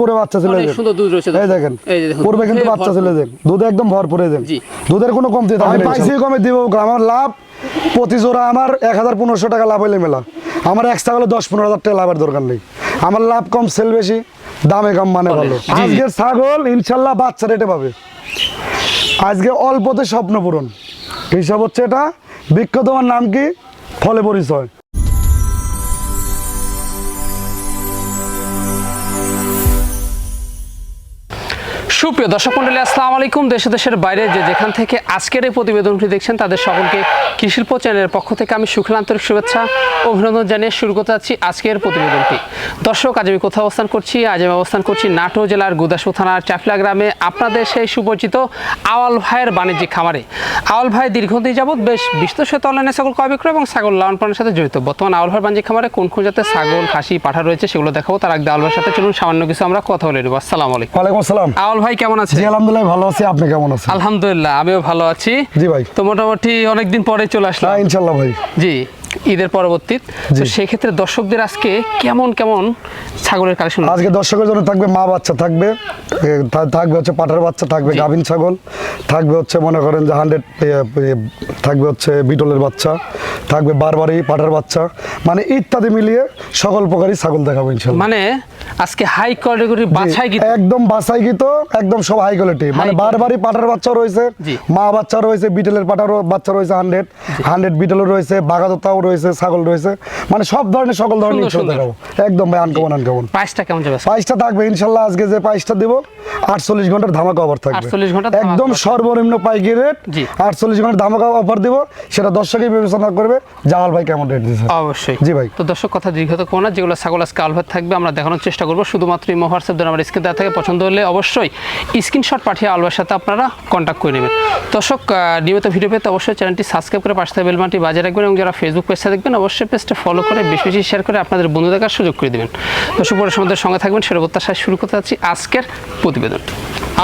পুরো বাচ্চা সুন্দর দুধ রয়েছে এই দেখেন এই দেখুন, পূর্বে কিন্তু বাচ্চা দুধ একদম ভরপুর দেন দুধের কোনো কমতি থাকে না পাইছি কমে দিব আমার লাভ প্রতি জোড়া আমার এক হাজার পনেরোশো টাকা লাভ হইলে মেলা। আমার এক ছাগলে দশ পনেরো হাজার টাকা লাভের দরকার নেই। আমার লাভ কম সেল বেশি দামে কম মানে ভালো। আজকের ছাগল ইনশাল্লাহ বাচ্চা রেটে পাবে। আজকে অল্পতে স্বপ্ন পূরণ। হিসাব হচ্ছে এটা বিখ্যাত তোমার নাম কি? ফলে পরিচয়। সুপ্রিয় দর্শক মন্ডলী আসসালামু আলাইকুম। দেশে দেশের বাইরে যে যেখান থেকে আজকের এই প্রতিবেদনটি দেখছেন তাদের সকলকে কৃষিল্প চ্যানেলের পক্ষ থেকে আমি সুখল আন্তরিক শুভেচ্ছা ও অভিনন্দন জানিয়ে শুরু করতে যাচ্ছি আজকের প্রতিবেদনটি। দর্শক আজ আমি কোথাও অবস্থান করছি? আজ আমি অবস্থান করছি নাটোর জেলার গুদাসু থানার চাফলা গ্রামে। আপনাদের সেই সুপরিচিত আওয়াল ভাইয়ের বাণিজ্যিক খামারে। আওয়াল ভাই দীর্ঘদিন যাবৎ বেশ বিস্তৃত অনলাইনে ছাগল ক্রয় বিক্রয় এবং ছাগল লালন পালনের সাথে জড়িত। বর্তমান আওয়াল ভাইয়ের বাণিজ্যিক খামারে কোন কোন জাতের ছাগল খাসি পাঠা রয়েছে সেগুলো দেখাবো। তার আগে আওয়াল ভাইয়ের সাথে চলুন সামান্য কিছু আমরা কথা বলে নেব। আসসালামু আলাইকুম। ওয়ালাইকুম আসসালাম। আওয়াল ভাই কেমন আছে? জি আলহামদুলিল্লাহ ভালো আছি। আপনি কেমন আছেন? আলহামদুলিল্লাহ আমিও ভালো আছি। জি ভাই। তো মোটামুটি অনেকদিন পরে চলে আসলাম। হ্যাঁ ইনশাল্লাহ ভাই। জি ঈদের পরবর্তী। তো জি। সেই ক্ষেত্রে দর্শকদের আজকে কেমন কেমন ছাগলের কালেকশন আজকে দর্শকের জন্য থাকবে মা বাচ্চা থাকবে থাকবে হচ্ছে পাঠার বাচ্চা থাকবে গাভিন ছাগল থাকবে হচ্ছে মনে করেন যে হান্ড্রেড থাকবে হচ্ছে বিটলের বাচ্চা থাকবে বারবারই পাঠার বাচ্চা। মানে ইত্যাদি মিলিয়ে সকল প্রকারই ছাগল দেখাবো ইনশাল্লাহ মানে আজকে হাই কোয়ালিটির বাছাই গীত। একদম বাসাই গীত একদম সব হাই কোয়ালিটি মানে বারবারই পাঠার বাচ্চা রয়েছে মা বাচ্চা রয়েছে বিটেলের পাঠার বাচ্চা রয়েছে হান্ড্রেড হান্ড্রেড বিটেলও রয়েছে বাগাদতাও রয়েছে ছাগল রয়েছে। মানে সব ধরনের সকল ধরনের একদম ভাই আনকমন আনকমন প্রাইসটা কেমন যাবে? প্রাইসটা থাকবে ইনশাল্লাহ আজকে যে প্রাইসটা দিব আটচল্লিশ ঘণ্টার ধামাকা অফার থাকবে। 48 ঘণ্টার ধামাকা একদম সর্বনিম্ন পাইকি রেট। আটচল্লিশ ঘণ্টার ধামাকা অফার দিব সেটা দর্শকই বিবেচনা করবে। জামাল ভাই কেমন রেট দিচ্ছে অবশ্যই। জি ভাই। তো দর্শক কথা দীর্ঘত কোনো যেগুলো ছাগল আজকে আলভার থাকবে আমরা দেখানোর চেষ্টা করব। শুধুমাত্র ইমো হোয়াটসঅ্যাপ ধরে আমার স্ক্রিন দেওয়া থেকে পছন্দ হলে অবশ্যই স্ক্রিনশট পাঠিয়ে আলভার সাথে আপনারা কন্ট্যাক্ট করে নেবেন। দর্শক নিয়মিত ভিডিও পেতে অবশ্যই চ্যানেলটি সাবস্ক্রাইব করে পাশে বেলমানটি বাজিয়ে রাখবেন এবং যারা ফেসবুক পেজটা দেখবেন অবশ্যই পেজটা ফলো করে বেশি বেশি শেয়ার করে আপনাদের বন্ধু দেখার সুযোগ করে দেবেন। দর্শক পরে আমাদের সঙ্গে থাকবেন সেটা প্রত্যাশায় শুরু করতে যাচ্ছি আজকের প্রতিবেদন।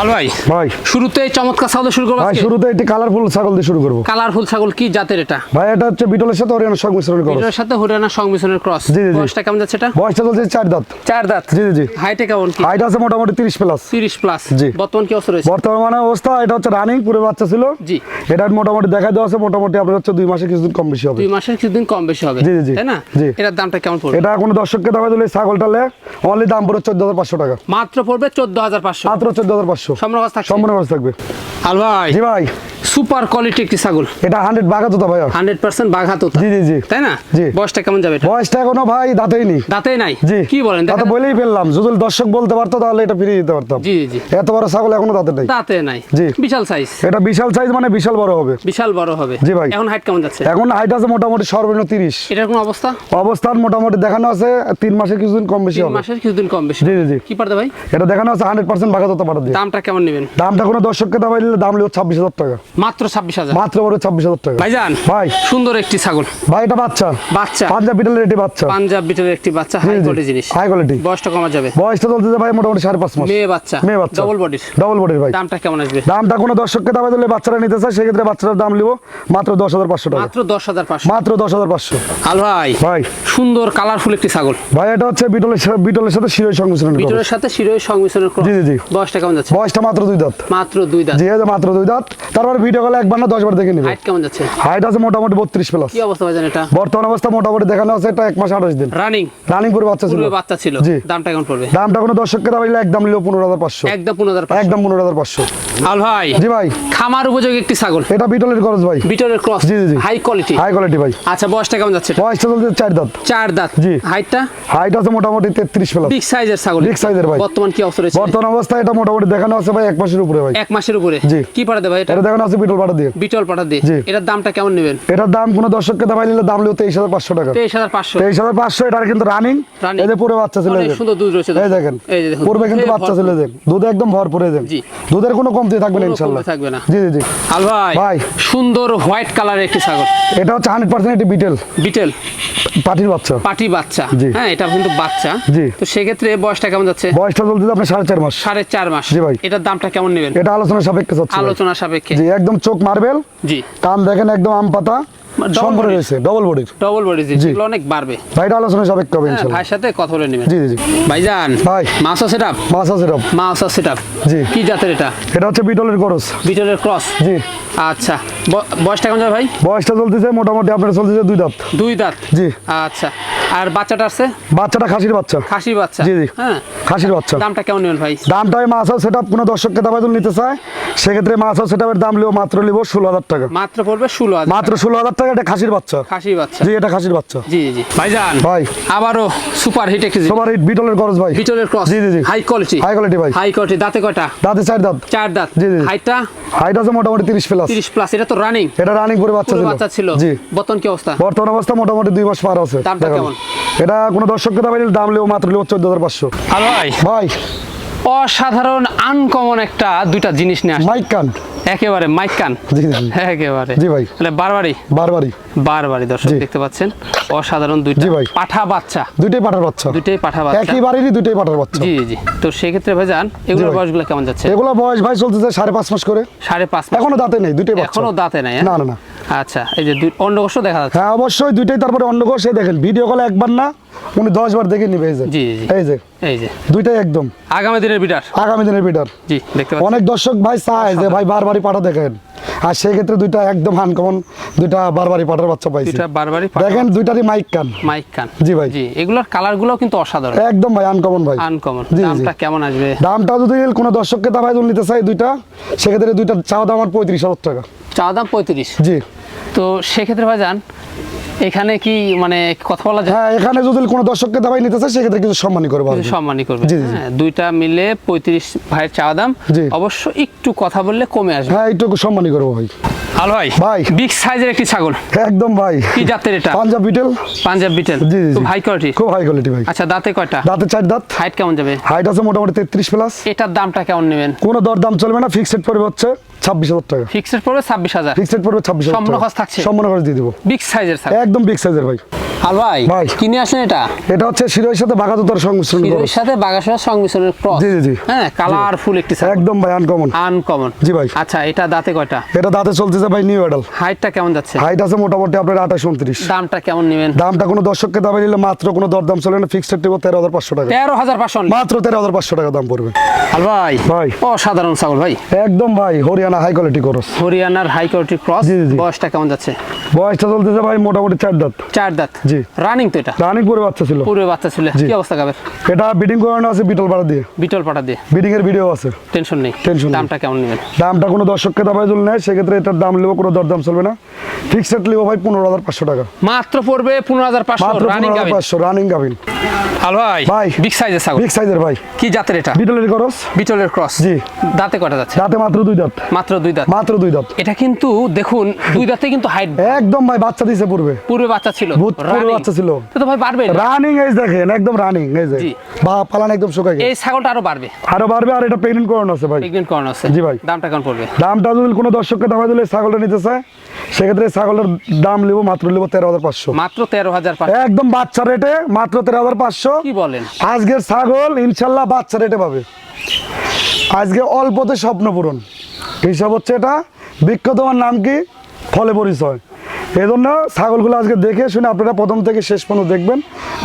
আল ভাই ভাই। শুরুতে চমৎকার ছাগল শুরু করব ভাই শুরুতে একটি কালারফুল ছাগল দিয়ে শুরু করব। কালারফুল ছাগল কি জাতের এটা? ভাই এটা হচ্ছে বিটলের সাথে হরিয়ানা সংমিশ্রণ করো এটার সাথে হরিয়ানা সংমিশ্রণের ক্রস। জি, জি, জি। বয়সটা কেমন যাচ্ছে এটা? বয়সটা চলছে চার দাঁত। চার দাঁত। জি জি হাইটে কেমন কি? হাইট আছে মোটামুটি তিরিশ প্লাস তিরিশ প্লাস জি। বর্তমান কি অবস্থা রয়েছে? বর্তমানে অবস্থা এটা হচ্ছে রানিং পুরো বাচ্চা ছিল। জি। এটা মোটামুটি দেখা দেওয়া আছে মোটামুটি আপনার হচ্ছে দুই মাসে কিছুদিন কম বেশি হবে। দুই মাসের কিছুদিন কম বেশি হবে। জি, জি। তাই না? জি। এটার দামটা কেমন পড়বে? এটা কোনো দর্শককে দামে দিলে ছাগলটা লে অনলি দাম পড়ে চোদ্দ হাজার পাঁচশো টাকা। মাত্র পড়বে চোদ্দ হাজার পাঁচশো। মাত্র চোদ্দ হাজার পাঁচশো। সম্পূর্ণ কাজ সম্পূর্ণ খরচ থাকবে। আল ভাই জি ভাই। সুপার কোয়ালিটি একটি ছাগল। এটা হান্ড্রেড বাঘা তো ভাইয়া হান্ড্রেড পার্সেন্ট বাঘাত জি জি জি। তাই না। বয়সটা কেমন যাবে এটা? বয়সটা এখনও ভাই দাঁতেই নি দাঁতেই নাই? জি। কি বলেন দাঁতে বলেই ফেললাম যদি দর্শক বলতে পারতো তাহলে এটা ফিরিয়ে দিতে পারতাম। জি জি। এত বড় ছাগল এখনও দাঁতে নেই। দাঁতে নাই। জি। বিশাল সাইজ এটা বিশাল সাইজ মানে বিশাল বড় হবে। বিশাল বড় হবে। জি ভাই। এখন হাইট কেমন যাচ্ছে? এখন হাইট আছে মোটামুটি সর্বনিম্ন তিরিশ। এটার কোন অবস্থা? অবস্থান মোটামুটি দেখানো আছে তিন মাসের কিছুদিন কম বেশি হবে। মাসের কিছুদিন কম বেশি জি জি কি পারতে ভাই? এটা দেখানো আছে হান্ড্রেড পার্সেন্ট বাঘা তো পাঠা দিয়ে। দামটা কেমন নেবেন? দামটা কোনো দর্শককে দাম দিলে দাম ছাব্বিশ হাজার টাকা। মাত্র ছাব্বিশ হাজার। মাত্র ছাব্বিশ হাজার টাকা। ভাইজান ভাই। সুন্দর একটি ছাগল। ভাই এটা বাচ্চা। বাচ্চা। পাঞ্জাব বিটেলের এটি বাচ্চা। পাঞ্জাব একটি বাচ্চা হাই কোয়ালিটি জিনিস। হাই কোয়ালিটি বয়সটা কমা যাবে? বয়সটা ভাই মোটামুটি সাড়ে পাঁচ মাস। মেয়ে বাচ্চা। মেয়ে বাচ্চা। ডবল বডির ডবল বডির ভাই। দামটা কেমন আসবে? দামটা কোনো দর্শককে দামে দিলে বাচ্চারা নিতে চায় সেক্ষেত্রে বাচ্চাটার দাম লিবো মাত্র দশ হাজার পাঁচশো টাকা। মাত্র দশ হাজার পাঁচশো। মাত্র দশ হাজার পাঁচশো। আল ভাই ভাই। সুন্দর কালারফুল একটি ছাগল। ভাই এটা হচ্ছে বিটলের বিটলের সাথে শিরোই সংমিশ্রণ বিটলের সাথে শিরোই সংমিশ্রণের ক্রস জি, জি, জি। বয়সটা কেমন যাচ্ছে? বয়সটা মাত্র দুই দাঁত। মাত্র দুই দাঁত। জি যে মাত্র দুই দাঁত। তারপর ভিডিও কলে একবার না বার দেখে নিবে। হাইট কেমন যাচ্ছে? হাইট আছে মোটামুটি বত্রিশ প্লাস কি অবস্থা ভাইজান এটা? বর্তমান অবস্থা মোটামুটি দেখানো আছে এটা এক মাস আঠাশ দিন। রানিং রানিং বাচ্চা ছিল। বাচ্চা ছিল। দামটা কেমন পড়বে? দামটা কোনো দর্শককে একদম লিও একদম পনেরো হাজার পাঁচশো। একদম পনেরো হাজার পাঁচশো। আল ভাই জি ভাই। খামার উপযোগী একটি ছাগল। এটা বিটলের খরচ ভাই। বিটলের ক্রস। জি, জি, জি। হাই কোয়ালিটি হাই কোয়ালিটি ভাই। আচ্ছা বয়সটা কেমন যাচ্ছে বয়সটা চলছে চার দাঁত। চার দাঁত। জি। হাইটটা হাইট আছে মোটামুটি তেত্রিশ প্লাস বিগ সাইজের ছাগল। ভাই। বর্তমান কি অবস্থা রয়েছে? বর্তমান অবস্থা এটা মোটামুটি দেখানো আছে ভাই এক মাসের উপরে ভাই। এক মাসের উপরে? জি। কি ভাই এটা দেখানো আছে বিটল পাটা দিয়ে? বিটল পাঠা দিয়ে। এটার দামটা কেমন নেবেন? এটার দাম কোনো দর্শককে দামাই নিলে দাম লিও তেইশ হাজার পাঁচশো টাকা। তেইশ হাজার পাঁচশো। তেইশ হাজার পাঁচশো এটা কিন্তু রানিং এই যে পুরো বাচ্চা ছেলে সুন্দর দুধ রয়েছে এই দেখেন। পূর্বে কিন্তু বাচ্চা ছেলে দেন দুধ একদম ভরপুরে দেন দুধের কোনো কমতি থাকবে না থাকবে না। জি জি জি। আল ভাই ভাই। সুন্দর হোয়াইট কালারের একটি ছাগল। এটা হচ্ছে হান্ড্রেড পার্সেন্ট একটি বিটেল। বিটেল। পাটির বাচ্চা। পাটি বাচ্চা। হ্যাঁ এটা কিন্তু বাচ্চা। জি। তো সেক্ষেত্রে বয়সটা কেমন যাচ্ছে? বয়সটা আপনার সাড়ে চার মাস। সাড়ে চার মাস। জি ভাই। এটার দামটা কেমন নেবেন? এটা আলোচনা সাপেক্ষে আলোচনা সাপেক্ষে। জি একদম চোখ মার্বেল। জি। কান দেখেন একদম আম পাতা সম্পূর্ণ body? রয়েছে ডবল বডির ডবল বডি জি। অনেক বাড়বে। ভাইটা আলোচনা সাপেক্ষ হবে হ্যাঁ, ইনশাল্লাহ। ভাইয়ের সাথে কথা বলে নেবেন। জি জি ভাইজান ভাই। মাছ সেট আপ মাছ আছে রব মাছ সেট আপ জি। কি জাতের এটা? এটা হচ্ছে বিটলের খরচ বিটলের ক্রস? জি। আচ্ছা। বয়সটা কেমন ভাই? বয়সটা চলতেছে মোটামুটি আপনার চলতেছে দুই দাঁত। দুই দাঁত? জি। আচ্ছা। আর বাচ্চাটা আছে? বাচ্চাটা খাসির বাচ্চা। খাসি বাচ্চা। জি, জি। হ্যাঁ। খাসির বাচ্চা। দামটা কেমন নেবেন ভাই? দামটা ওই মাছ সেট কোনো দর্শককে দাবাই নিতে চায় সেক্ষেত্রে মাছ সেট দাম লিব মাত্র লিব ষোলো হাজার টাকা। মাত্র পড়বে ষোলো হাজার মাত্র ষোলো হাজার টাকা এটা খাসির বাচ্চা। খাসি বাচ্চা। জি এটা খাসির বাচ্চা। জি জি ভাইজান। ভাই। আবারও সুপার হিট একটি সবার এই বিটলের খরচ ভাই। বিটলের ক্রস জি, জি, জি। হাই কোয়ালিটি হাই কোয়ালিটি ভাই। হাই কোয়ালিটি দাঁতে কয়টা? দাঁতে চার দাঁত। চার দাঁত। জি, জি। হাইটটা হাইট আছে মোটামুটি তিরিশ প্লাস তিরিশ প্লাস এটা তো রানিং এটা রানিং করে বাচ্চা ছিল। বাচ্চা ছিল। জি। বর্তমান কি অবস্থা? বর্তমান অবস্থা মোটামুটি দুই মাস পার আছে। দামটা কেমন? এটা কোনো দর্শককে নিলে দাম লিব মাত্র লিব চোদ্দ হাজার পাঁচশো। হ্যালো ভাই। ভাই। অসাধারণ আনকমন একটা দুইটা জিনিস নিয়ে আসছে। মাইক একেবারে মাইক কান। একেবারে। জি ভাই। মানে বারবারই? বারবারই। বারবারই দর্শক দেখতে পাচ্ছেন অসাধারণ দুইটা জি ভাই। পাঠা বাচ্চা। দুইটাই পাঠার বাচ্চা। দুইটাই পাঠা বাচ্চা। একেবারেই দুইটাই পাঠার বাচ্চা। জি জি। তো সেই ক্ষেত্রে ভাই জান এগুলোর। বয়সগুলো কেমন যাচ্ছে? এগুলো বয়স ভাই চলতেছে সাড়ে পাঁচ মাস করে। সাড়ে পাঁচ মাস। এখনও দাঁতে নেই দুইটাই বাচ্চা। এখনও দাঁতে নাই হ্যাঁ? না না না। আচ্ছা এই যে দুই অন্ডকোষ দেখা যাচ্ছে। হ্যাঁ অবশ্যই দুইটাই তারপরে সে দেখেন ভিডিও কলে একবার না উনি দশ বার দেখে নিবে এই যে। জি, জি। এই যে এই যে। দুইটাই একদম। আগামী দিনের বিডার আগামী দিনের বিটার। জি দেখতে পাচ্ছেন অনেক দর্শক ভাই চায় যে ভাই বারবারই পাঠা দেখেন। আর সেই ক্ষেত্রে দুইটা একদম আনকমন দুইটা পাঠার বাচ্চা পাইছি। দুইটা দেখেন দুইটারই মাইক কান। মাইক কান। জি ভাই। জি এগুলোর কিন্তু অসাধারণ। একদম ভাই আনকমন ভাই। আনকমন। দামটা কেমন আসবে? দামটা যদি কোনো দর্শককে যদি নিতে চাই দুইটা সেক্ষেত্রে দুইটা চাওয়া দাম আমার পঁয়ত্রিশ হাজার টাকা। চা দাম পঁয়ত্রিশ। জি। তো সেক্ষেত্রে ভাই যান এখানে কি মানে কথা বলা যায়? হ্যাঁ এখানে যদি কোনো দর্শককে দাবাই নিতে চাই সেক্ষেত্রে কিছু সম্মানই করব সম্মানই করবে। হ্যাঁ দুইটা মিলে পঁয়ত্রিশ ভাইয়ের চা দাম। অবশ্য একটু কথা বললে কমে আসবে। হ্যাঁ একটু সম্মানই করব ভাই। হ্যালো ভাই ভাই। বিগ সাইজের একটি ছাগল। একদম ভাই। কি জাতের এটা? পাঞ্জাব বিটেল। পাঞ্জাব বিটেল। জি জি। হাই কোয়ালিটি খুব হাই কোয়ালিটি ভাই। আচ্ছা দাঁতে কয়টা? দাঁতে চার দাঁত। হাইট কেমন যাবে? হাইট আছে মোটামুটি তেত্রিশ প্লাস এটার দামটা কেমন নেবেন? কোনো দর দাম চলবে না ফিক্সড পড়বে হচ্ছে ছাব্বিশ হাজার টাকা। ফিক্সড পড়বে ছাব্বিশ হাজার। ফিক্সড পড়বে ছাব্বিশ সম্পূর্ণ খরচ থাকছে? সম্পূর্ণ খরচ দিয়ে দেবো। বিগ সাইজের একদম বিগ সাইজের ভাই। হাল ভাই ভাই। কিনে আসেন এটা? এটা হচ্ছে শিরোয়ের সাথে বাঘাততার সংমিশ্রণ করা। হিরোর সাথে বাগাসের সংমিশ্রণের ক্রস জি, জি, জি। হ্যাঁ কালারফুল একটি ছাগল। একদম ভাই আনকমন আনকমন জি ভাই। আচ্ছা এটা দাঁতে কয়টা? এটা দাঁতে চলতেছে ভাই নিউ এডাল হাইটটা কেমন যাচ্ছে? হাইট আছে মোটামুটি আপনার আঠাশ উনত্রিশ। দামটা কেমন নেবেন? দামটা কোনো দর্শককে দামে নিলে মাত্র কোনো দরদাম চলে না ফিক্সড টিপ তেরো হাজার পাঁচশো টাকা। তেরো হাজার পাঁচশো। মাত্র তেরো হাজার পাঁচশো টাকা দাম পড়বে। হাল ভাই ভাই। অসাধারণ ছাগল ভাই। একদম ভাই হরিয়ানা হাই কোয়ালিটি করস হরিয়ানার হাই কোয়ালিটি ক্রস। বয়সটা কেমন যাচ্ছে? বয়সটা চলতেছে ভাই মোটামুটি চার দাঁত। চার দাঁত। জি। রানিং তো এটা? রানিং করে বাচ্চা ছিল। পূর্বে বাচ্চা ছিল। কি অবস্থা গাবের এটা বিডিং করানো আছে বিটল পাড়া দিয়ে। বিটল পাটা দিয়ে। বিডিং এর ভিডিও আছে। টেনশন নেই। নেই। দামটা কেমন নেবেন? দামটা কোনো দর্শককে দাবাই যদি নেয় সেক্ষেত্রে এটার দাম নেব কোনো দরদাম চলবে না। ফিক্সড নেব ভাই পনেরো হাজার পাঁচশো টাকা। মাত্র পড়বে পনেরো হাজার পাঁচশো। রানিং পাঁচশো রানিং গাভিন। হাল ভাই ভাই। বিগ সাইজের ছাগল। বিগ সাইজের ভাই। কি জাতের এটা? বিটলের করস বিটলের ক্রস জি। দাঁতে কটা যাচ্ছে? দাঁতে মাত্র দুই দাঁত। মাত্র দুই দাঁত। মাত্র দুই দাঁত। এটা কিন্তু দেখুন দুই দাঁতে কিন্তু হাইট একদম ভাই বাচ্চা দিছে পূর্বে। পূর্বে বাচ্চা ছিল। পূর্বে বাচ্চা ছিল। তো ভাই বাড়বে রানিং এই দেখেন একদম রানিং এই যে জি। বা পালান একদম শুকাই এই ছাগলটা আরও বাড়বে। আরও বাড়বে আর এটা প্রেগনেন্ট করানো আছে ভাই। প্রেগনেন্ট করানো আছে। জি ভাই। দামটা কেমন পড়বে? দামটা যদি কোনো দর্শককে দামা দিলে ছাগলটা নিতে চায় সেক্ষেত্রে ছাগলের দাম নেব মাত্র নেব তেরো হাজার পাঁচশো। মাত্র তেরো হাজার একদম বাচ্চা রেটে মাত্র তেরো হাজার পাঁচশো। কি বলেন? আজকের ছাগল ইনশাল্লাহ বাচ্চা রেটে পাবে। আজকে অল্পতে স্বপ্ন পূরণ। হিসাব হচ্ছে এটা। বিখ্যাত আমার নাম কি? ফলে পরিচয়। এই জন্য ছাগলগুলো আজকে দেখে শুনে আপনারা প্রথম থেকে শেষ পর্যন্ত দেখবেন।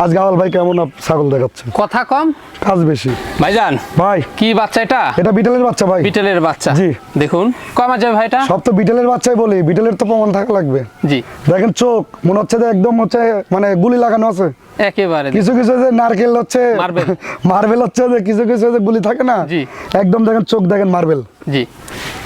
আজকে আওয়াল ভাই কেমন ছাগল দেখাচ্ছে? কথা কম? কাজ বেশি। ভাই ভাইজান? ভাই। কি বাচ্চা এটা? এটা বিটেলের বাচ্চা ভাই। বিটেলের বাচ্চা। জি। দেখুন কমা যাবে ভাই এটা? সব তো বিটেলের বাচ্চাই বলি। বিটেলের তো প্রমাণ থাকা লাগবে। জি। দেখেন চোখ মনে হচ্ছে যে একদম হচ্ছে মানে গুলি লাগানো আছে। একেবারে কিছু কিছু যে নারকেল হচ্ছে মার্বেল। মার্বেল হচ্ছে যে কিছু কিছু যে গুলি থাকে না জি। একদম দেখেন চোখ দেখেন মার্বেল। জি।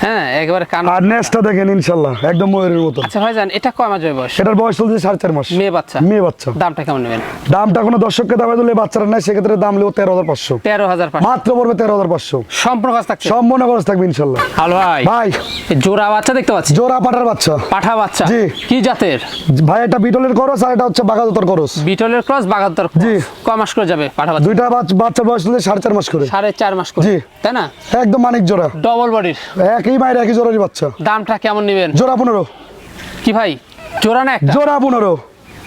হ্যাঁ একেবারে কান আর নেক্সটটা দেখেন ইনশাল্লাহ একদম ময়ূরের মতো। আচ্ছা ভাইজান এটা কমা যাবে বয়স? এটার বয়স চলছে সাড়ে চার মাস। মেয়ে বাচ্চা? মেয়ে বাচ্চা। দামটা কেমন নেবেন? দামটা কোনো দর্শককে দামে দিলে বাচ্চারা নেয় সেক্ষেত্রে দাম নেব তেরো হাজার পাঁচশো। তেরো হাজার পাঁচশো। মাত্র পড়বে তেরো হাজার পাঁচশো। সম্পূর্ণ কাজ থাকছে? সম্পূর্ণ খরচ থাকবে ইনশাল্লাহ। হ্যালো ভাই। ভাই। জোড়া বাচ্চা দেখতে পাচ্ছি? জোড়া পাঠার বাচ্চা। পাঠা বাচ্চা? জি। কি জাতের? ভাই এটা বিটলের খরচ আর এটা হচ্ছে বাগাদতার খরচ বিটলের ক্রস? বাগাত্তর জি। ক মাস করে যাবে পাঠা বাচ্চা দুইটা বাচ- বাচ্চা বয়স হলে সাড়ে চার মাস করে। সাড়ে চার মাস করে জি। তাই না? একদম মানিক জোড়া। ডবল বডির একই মায়ের একই জোড়ারই বাচ্চা। দামটা কেমন নেবেন? জোড়া পনেরো। কি ভাই জোড়া না একটা? জোড়া পনেরো।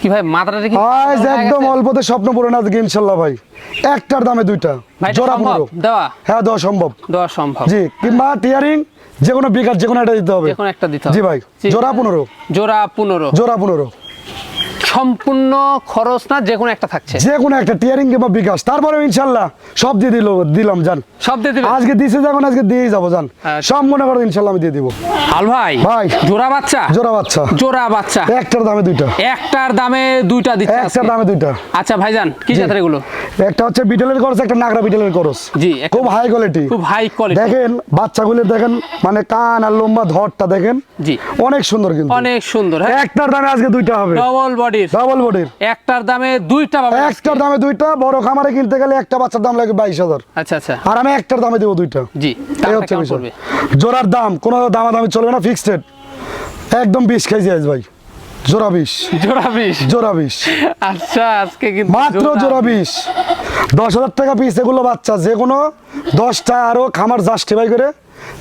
কি ভাই মাথাটা কি আজ একদম অল্পতে স্বপ্ন পূরণ আজকে ইনশাল্লাহ ভাই। একটার দামে দুইটা। জোড়া পনেরো। দেওয়া? হ্যাঁ দেওয়া সম্ভব। দেওয়া সম্ভব। জি কিংবা টিয়ারিং যে কোনো বিকাশ যে কোনো একটা দিতে হবে। যে কোনো একটা দিতে হবে। জি ভাই জোড়া পনেরো। জোড়া পনেরো। জোড়া পনেরো। সম্পূর্ণ খরচ না যে কোনো একটা থাকছে। যে কোনো একটা টিয়ারিং কিংবা বিকাশ। তারপরে ইনশাল্লাহ সব দিয়ে দিল দিলাম জান। সব দিয়ে দিবে? আজকে দিছে যখন আজকে দিয়েই যাব জান। আচ্ছা। সব মনে করো ইনশাল্লাহ আমি দিয়ে দিব। আল ভাই ভাই। জোড়া বাচ্চা? জোড়া বাচ্চা। জোড়া বাচ্চা। একটার দামে দুইটা। একটার দামে দুইটা দিচ্ছে একটার দামে দুইটা। আচ্ছা ভাইজান কি। জাতের এগুলো একটা হচ্ছে বিটেলের খরচ একটা নাগরা বিটেলের খরচ। জি খুব হাই কোয়ালিটি খুব হাই কোয়ালিটি দেখেন বাচ্চাগুলো দেখেন মানে কান আর লম্বা ধরটা দেখেন। জি। অনেক সুন্দর কিন্তু। অনেক সুন্দর হ্যাঁ। একটার দামে আজকে দুইটা হবে। ডবল বডির। ডাবল বডির একটার দামে দুইটা পাবেন একটার দামে দুইটা বড় খামারে কিনতে গেলে একটা বাচ্চার দাম লাগে বাইশ হাজার। আচ্ছা আচ্ছা। আর আমি একটার দামে দেবো দুইটা। জি এই হচ্ছে বিষয়। জোড়ার দাম কোনো দামাদামি চলবে না ফিক্সড একদম বিশ কেজি আজ ভাই। জোড়া বিশ। জোড়া বিশ। জোড়া বিশ। আচ্ছা আজকে কিন্তু মাত্র জোড়া বিশ। দশ হাজার টাকা পিস এগুলো বাচ্চা যে কোনো দশটা আরও খামার জাস্টিফাই করে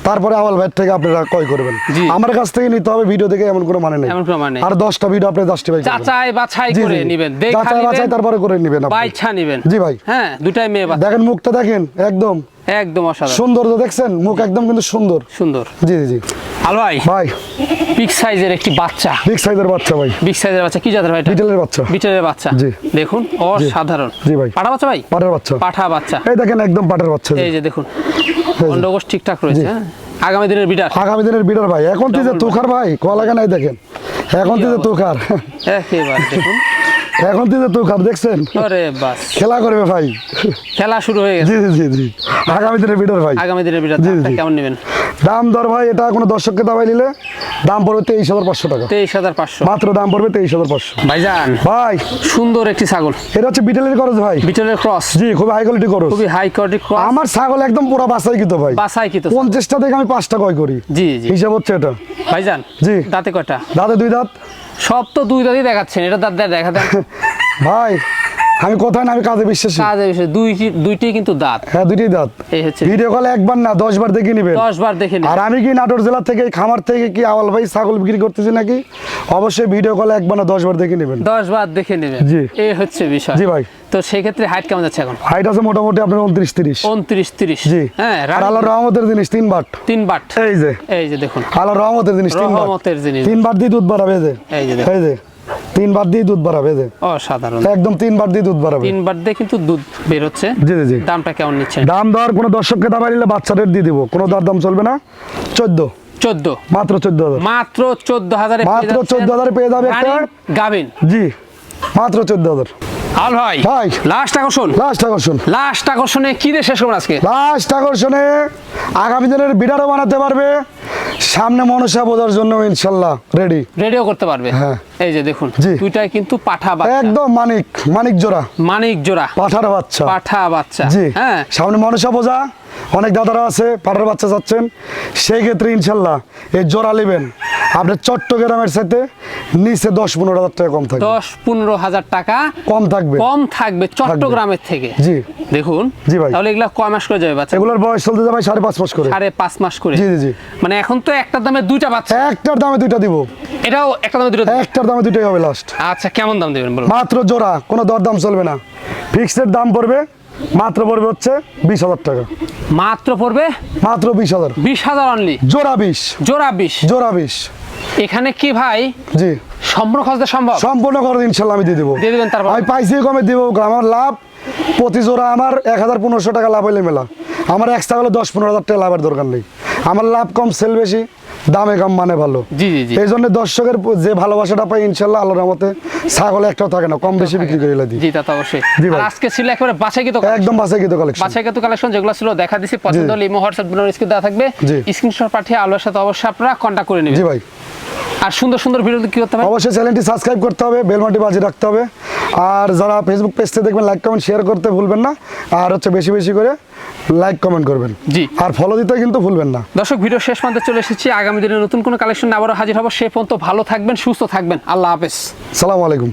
তারপরে আওয়াল ভাইয়ের থেকে আপনারা ক্রয় করবেন। আমার কাছ থেকে নিতে হবে ভিডিও দেখে এমন কোনো মানে নেই। এমন কোনো মানে আর দশটা ভিডিও আপনি জাস্টিফাই করবেন। যাচাই বাছাই করে। নেবেন। দেখা যাচাই বাছাই তারপরে করে নেবেন আপনি। বাইছা নেবেন। জি ভাই। হ্যাঁ দুটাই মেয়ে বাচ্চা। দেখেন মুখটা দেখেন একদম। একদম অসাধারণ। সুন্দর তো দেখছেন? মুখ একদম কিন্তু সুন্দর। সুন্দর। জি জি জি। আল ভাই। ভাই। বিগ সাইজের একটি বাচ্চা। বিগ সাইজের বাচ্চা ভাই। বিগ সাইজের বাচ্চা। কি জাতের ভাই এটা? বিটেলের বাচ্চা। বিটেলের বাচ্চা। জি। দেখুন অসাধারণ। জি ভাই। পাঠা বাচ্চা ভাই? পাটের বাচ্চা। পাঠা বাচ্চা। এই দেখেন একদম পাটের বাচ্চা। এই যে দেখুন। অন্ডকোষ ঠিকঠাক রয়েছে হ্যাঁ? আগামী দিনের বিডার। আগামী দিনের বিডার ভাই। এখন তুই যে তুখার ভাই কলাগা নাই দেখেন? এখন তুই যে তুখার। একেবারে দেখুন। এখন তো যে তুখার দেখছেন? আরে বাস। খেলা করবে ভাই। খেলা শুরু হয়ে গেছে। জি জি জি আগামী দিনের বিডার ভাই। আগামী দিনের বিডার। কেমন নেবেন? দাম দর ভাই এটা কোনো দর্শককে দাবাই নিলে দাম পড়বে তেইশ হাজার পাঁচশো টাকা। তেইশ হাজার পাঁচশো। মাত্র দাম পড়বে তেইশ হাজার পাঁচশো। ভাই ভাইজান ভাই। সুন্দর একটি ছাগল। এটা হচ্ছে বিটেলের খরচ ভাই। বিটেলের ক্রস জি খুব হাই কোয়ালিটি খরচ। খুবই হাই কোয়ালিটি ক্রস আমার ছাগল একদম পুরো বাসাই কিন্তু ভাই। বাসাই কি তো পঞ্চাশটা থেকে আমি পাঁচটা কয় করি। জি জি। হিসাব হচ্ছে এটা। ভাইজান জি। দাঁতে কয়টা? দাঁতে দুই দাঁত। সব তো দুই দাঁতই দেখাচ্ছেন এটা দাঁত দেখা দেন। ভাই আমি কোথায় না আমি কাজে বিশ্বাসী। কাজে বিষয় দুই দুইটি কিন্তু দাঁত। হ্যাঁ দুইটি দাঁত। এই হচ্ছে ভিডিও কলে একবার না দশ বার দেখে নিবেন। দশ বার দেখে নিন আর আমি কি নাটোর জেলা থেকে খামার থেকে কি আওয়াল ভাই ছাগল বিক্রি করতেছি নাকি? অবশ্যই ভিডিও কলে একবার না দশ বার দেখে নেবেন। দশ বার দেখে নেবেন। জি। এই হচ্ছে বিষয়। জি ভাই। তো সেক্ষেত্রে হাইট কেমন যাচ্ছে এখন? হাইট আছে মোটামুটি আপনার উনত্রিশ তিরিশ। উনত্রিশ তিরিশ। জি। হ্যাঁ আর রানিং রহমতের জিনিস তিন বাট। তিন বাট। এই যে। এই যে দেখুন। আল্লাহ রহমতের জিনিস তিন বাট। রহমতের জিনিস। তিন বার দিয়ে দুধ বাড়াবে এই যে। এই যে। দেখুন। এই যে তিন বার দিয়ে দুধ বাড়াবে যে। অসাধারণ। একদম তিনবার দিয়ে দুধ বাড়াবে। তিনবার দিয়ে কিন্তু দুধ বের হচ্ছে জি জি। দামটা কেমন নিচ্ছেন? দাম দর কোনো দর্শককে দাম নিলে বাচ্চা রেট দিয়ে দিব। কোনো দর দাম চলবে না। চোদ্দ। চোদ্দ। মাত্র চোদ্দ হাজার। মাত্র চোদ্দ হাজারে মাত্র 14,000 পেয়ে যাবে একটা- গাবিন জি মাত্র চোদ্দ হাজার। আল ভাই ভাই। লাস্ট আকর্ষণ। লাস্ট আকর্ষণ। লাস্ট আকর্ষণে কি দিয়ে শেষ করুন আজকে? লাস্ট আকর্ষণে আগামী দিনের বিডারও বানাতে পারবে। সামনে মনসা বোঝার জন্য ইনশাল্লাহ রেডি রেডিও করতে পারবে। হ্যাঁ। এই যে দেখুন। দুইটাই কিন্তু পাঠা বাচ্চা। একদম মানিক মানিক জোড়া। মানিক জোড়া। পাঠার বাচ্চা। পাঠা বাচ্চা। জি। হ্যাঁ। সামনে মনসা বোঝা। অনেক দাদারা আছে পাঠার বাচ্চা চাচ্ছেন সেই ক্ষেত্রে ইনশাল্লাহ এই জোড়া নেবেন আপনার চট্টগ্রামের সাথে নিচে দশ পনেরো হাজার টাকা কম থাকবে। দশ পনেরো হাজার টাকা কম থাকবে। কম থাকবে চট্টগ্রামের থেকে। জি। দেখুন জি ভাই। তাহলে এগুলা কয় মাস করে যাবে বাচ্চা? এগুলোর বয়স চলতে যাবে সাড়ে পাঁচ মাস করে। সাড়ে পাঁচ মাস করে। জি জি মানে এখন তো একটা দামে দুইটা বাচ্চা। একটার দামে দুইটা দিব। এটাও একটা দামে দুটো একটার দামে দুইটাই হবে লাস্ট আচ্ছা কেমন দাম দেবেন বলুন? মাত্র জোড়া কোনো দরদাম চলবে না। ফিক্সড দাম পড়বে মাত্র পড়বে হচ্ছে বিশ হাজার টাকা। মাত্র পড়বে? মাত্র বিশ হাজার। বিশ হাজার অনলি জোড়া বিশ। জোড়া বিশ? জোড়া বিশ। এখানে কি ভাই? জি। সম্পূর্ণ খরচা সম্ভব? সম্পূর্ণ করে ইনশাল্লাহ আমি দিয়ে দেবো। দিয়ে দেবেন তারপর? আমি পাইছি কমে দিব আমার লাভ প্রতি জোড়া আমার এক হাজার পনেরোশো টাকা লাভ হইলে মেলা। আমার এক্সট্রা হলে দশ পনেরো হাজার টাকা লাভের দরকার নেই। আমার লাভ কম সেল বেশি। দামে কম মানে ভালো। এই জন্য দর্শকের যে ভালোবাসাটা পাই ইনশাল্লাহ আল্লাহর রহমতে ছাগল একটাও থাকে না কম বেশি বিক্রি করে দিই। জি তা তো অবশ্যই। আর আজকে ছিল একেবারে বাছাই একদম বাসাই গীত কালেকশন বাছাই কালেকশন যেগুলো ছিল দেখা দিছি পছন্দ হলে ইমো হোয়াটসঅ্যাপ নম্বর স্ক্রিন দেওয়া থাকবে। স্ক্রিনশট পাঠিয়ে আলোর সাথে অবশ্যই আপনারা কন্টাক্ট করে নেবেন। জি ভাই। আর সুন্দর সুন্দর ভিডিও কি করতে হবে অবশ্যই চ্যানেলটি সাবস্ক্রাইব করতে হবে বেলমাটি বাজি রাখতে হবে। আর যারা ফেসবুক পেজতে দেখবেন লাইক কমেন্ট শেয়ার করতে ভুলবেন না। আর হচ্ছে বেশি বেশি করে লাইক কমেন্ট করবেন। জি। আর ফলো দিতে কিন্তু ভুলবেন না। দর্শক ভিডিও শেষ পর্যন্ত চলে এসেছি। আগামী দিনে নতুন কোনো কালেকশন আবারও হাজির হব। সে পর্যন্ত ভালো থাকবেন সুস্থ থাকবেন। আল্লাহ হাফেজ। সালাম আলাইকুম।